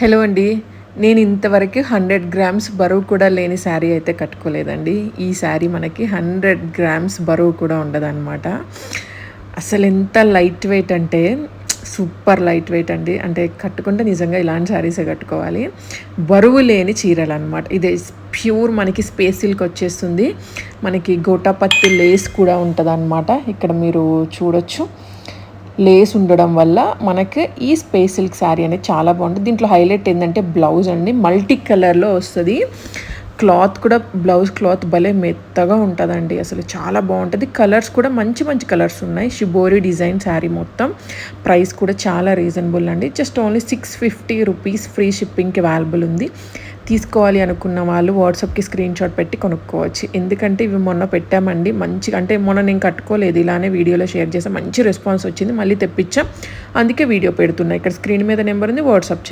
Hello అండి. నేను ఇంతవరకు హండ్రెడ్ గ్రామ్స్ బరువు కూడా లేని శారీ అయితే కట్టుకోలేదండి. ఈ శారీ మనకి హండ్రెడ్ గ్రామ్స్ బరువు కూడా ఉండదన్నమాట. అసలు ఎంత లైట్ వెయిట్ అంటే సూపర్ లైట్ వెయిట్ అండి. అంటే కట్టుకుంటే నిజంగా ఇలాంటి శారీసే కట్టుకోవాలి. బరువు లేని చీరలు అనమాట ఇది ప్యూర్ మనకి స్పేస్ సిల్క్ వచ్చేస్తుంది. మనకి గోటాపత్తి లేస్ కూడా ఉంటుంది ఇక్కడ మీరు చూడొచ్చు. లేస్ ఉండడం వల్ల మనకి ఈ స్పేస్ సిల్క్ శారీ అనేది చాలా బాగుంటుంది. దీంట్లో హైలైట్ ఏంటంటే బ్లౌజ్ అండి. మల్టీ కలర్లో వస్తుంది. క్లాత్ కూడా బ్లౌజ్ క్లాత్ భలే మెత్తగా ఉంటుందండి. అసలు చాలా బాగుంటుంది. కలర్స్ కూడా మంచి మంచి కలర్స్ ఉన్నాయి. షిబోరి డిజైన్ శారీ మొత్తం. ప్రైస్ కూడా చాలా రీజనబుల్ అండి. Just only six fifty rupees free షిప్పింగ్కి available ఉంది. తీసుకోవాలి అనుకున్న వాళ్ళు వాట్సాప్కి స్క్రీన్ షాట్ పెట్టి కొనుక్కోవచ్చు. ఎందుకంటే ఇవి మొన్న పెట్టామండి. మంచిగా అంటే మొన్న నేను కట్టుకోలేదు. ఇలానే వీడియోలో షేర్ చేసాం మంచి రెస్పాన్స్ వచ్చింది. మళ్ళీ తెప్పించాం. అందుకే వీడియో పెడుతున్నా. ఇక్కడ స్క్రీన్ మీద నెంబర్ ఉంది వాట్సాప్